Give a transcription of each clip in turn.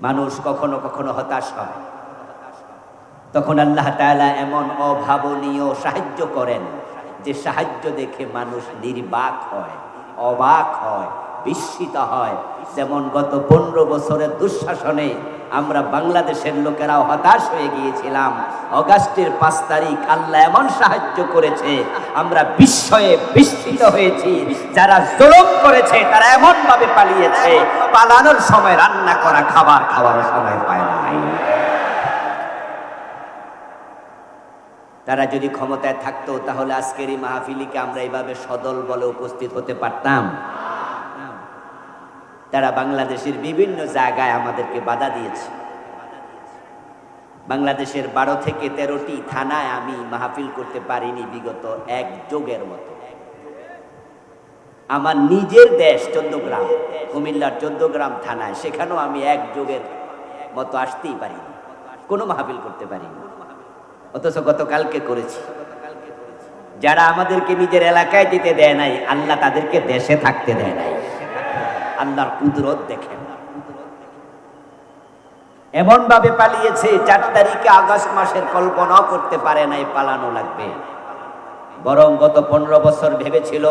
মানুষ কখনো কখনো হতাশ হয়। তখন আল্লাহ তালা এমন অভাবনীয় সাহায্য করেন যে সাহায্য দেখে মানুষ নির্বাক হয়, অবাক হয়। বিস্মিত হয়। যেমন গত পনেরো বছরের দুঃশাসনে আমরা বাংলাদেশের লোকেরাও হতাশ হয়ে গিয়েছিলাম। অগাস্টের পাঁচ তারিখ আল্লাহ এমন সাহায্য করেছে, আমরা বিস্ময়ে বিস্মিত হয়েছি। যারা জোলম করেছে, তারা এমন ভাবে পালিয়েছে, পালানোর সময় রান্না করা, খাবার খাওয়ার সময় পায় নাই। তারা যদি ক্ষমতায় থাকতো, তাহলে আজকের এই মাহফিলিকে আমরা এইভাবে সদল বলে উপস্থিত হতে পারতাম। তারা বাংলাদেশের বিভিন্ন জায়গায় আমাদেরকে বাধা দিয়েছে। বাংলাদেশের বারো থেকে তেরোটি থানায় আমি মাহফিল করতে পারিনি বিগত এক যোগের মতো। আমার নিজের দেশ চোদ্দগ্রাম, কুমিল্লার চোদ্দগ্রাম থানায়, সেখানেও আমি এক যোগের মতো আসতেই পারিনি। কোনো মাহফিল করতে পারিনি। অথচ গতকালকে করেছি। যারা আমাদেরকে নিজের এলাকায় যেতে দেয় নাই, আল্লাহ তাদেরকে দেশে থাকতে দেয় নাই। আল্লাহর কুদরত দেখেন এমন ভাবে পালিয়েছে, চার তারিখে আগস্ট মাসের কল্পনাও করতে পারে নাই, পালানো লাগবে। বরং গত পনেরো বছর ভেবেছিল,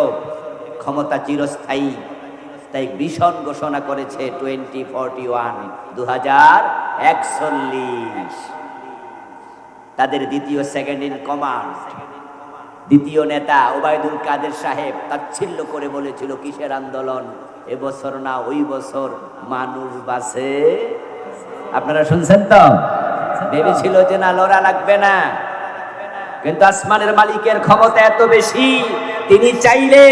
ক্ষমতা চিরস্থায়ী। তাই ভীষণ ঘোষণা করেছে টোয়েন্টি ফর্টি ওয়ান দু হাজার একচল্লিশ। তাদের দ্বিতীয় সেকেন্ড ইন কমান্ড। দ্বিতীয় নেতা ওবায়দুল কাদের সাহেব তাচ্ছিল্য করে বলেছিল, কিসের আন্দোলন? এবছর না ওই বছর মানুষ বাসে আপনারা শুনছেন তো? ভেবেছিল যে না, লড়া লাগবে না। কিন্তু আসমানের মালিকের ক্ষমতা এত বেশি, তিনি চাইলে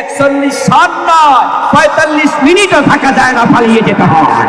একচল্লিশ সন নয়, পঁয়তাল্লিশ মিনিটও থাকা যায় না, পালিয়ে যেতে হয়।